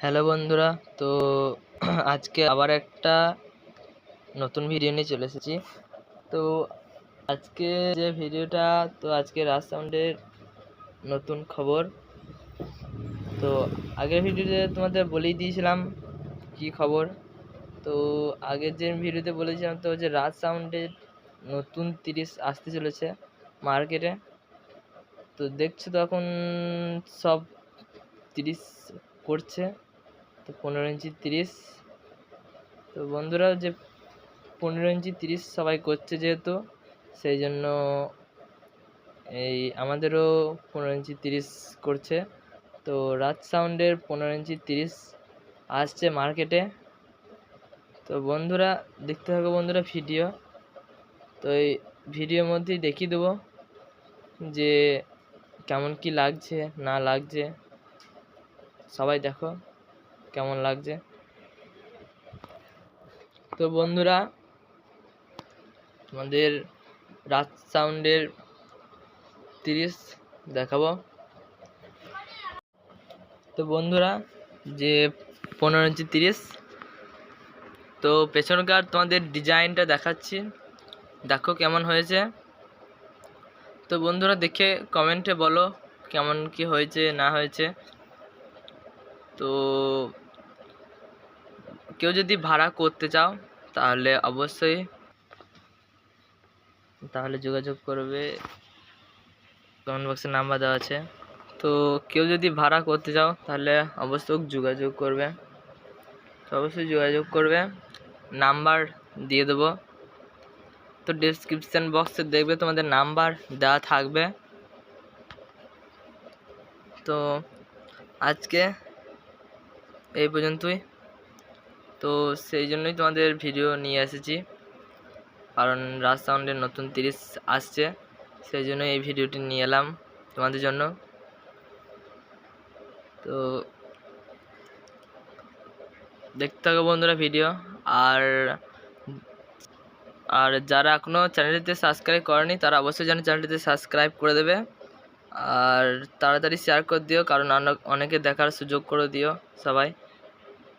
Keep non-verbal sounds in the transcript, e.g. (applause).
Hello বন্ধুরা, তো (clears throat) আজকে আবার একটা নতুন ভিডিও নিয়ে চলে এসেছি। তো আজকে যে ভিডিওটা তো আজকে রাজ সাউন্ডের নতুন খবর। তো আগের ভিডিওতে তোমাদের বলেই দিয়েছিলাম কি খবর। তো আগের যে ভিডিওতে বলেছিলাম, তো যে রাজ সাউন্ডের নতুন তিরিশ আসতে চলেছে মার্কেটে তো দেখছ তো এখন সব তিরিশ করছে। তো পনেরো ইঞ্চি তিরিশ। তো বন্ধুরা যে পনেরো ইঞ্চি তিরিশ সবাই করছে যেহেতু, সেই জন্য এই আমাদেরও পনেরো ইঞ্চি তিরিশ করছে। তো রাজ সাউন্ডের পনেরো ইঞ্চি তিরিশ আসছে মার্কেটে। তো বন্ধুরা দেখতে থাকো বন্ধুরা ভিডিও। তো এই ভিডিওর মধ্যেই দেখিয়ে দেবো যে কেমন কি লাগছে, না লাগছে। সবাই দেখো। কেমন লাগছে? তো বন্ধুরা, তোমাদের রাত সাউন্ডের তিরিশ দেখাবো। তো বন্ধুরা, যে পনেরো ইঞ্চি তিরিশ, তো পেছনকার তোমাদের ডিজাইনটা দেখাচ্ছি। দেখো কেমন হয়েছে। তো বন্ধুরা, দেখে কমেন্টে বলো কেমন কি হয়েছে, না হয়েছে। তো কেউ যদি ভাড়া করতে চাও, তাহলে অবশ্যই তাহলে যোগাযোগ করবে। কমেন্ট বক্সে নাম্বার দেওয়া আছে। তো কেউ যদি ভাড়া করতে চাও, তাহলে অবশ্যই যোগাযোগ করবে। তো অবশ্যই যোগাযোগ করবে। নাম্বার দিয়ে দেবো। তো ডেসক্রিপশান বক্সে দেখবে তোমাদের নাম্বার দেওয়া থাকবে। তো আজকে এই পর্যন্তই। তো সেই জন্যই তোমাদের ভিডিও নিয়ে এসেছি। কারণ রাজ সাউন্ডের নতুন তিরিশ আসছে, সেই জন্য এই ভিডিওটি নিয়ে এলাম তোমাদের জন্য। তো দেখতে থাকো বন্ধুরা ভিডিও, আর আর যারা এখনও চ্যানেলটিতে সাবস্ক্রাইব করেনি, তারা অবশ্যই যেন চ্যানেলটিতে সাবস্ক্রাইব করে দেবে। আর তাড়াতাড়ি শেয়ার করে দিও, কারণ অনেকে দেখার সুযোগ করে দিও সবাই।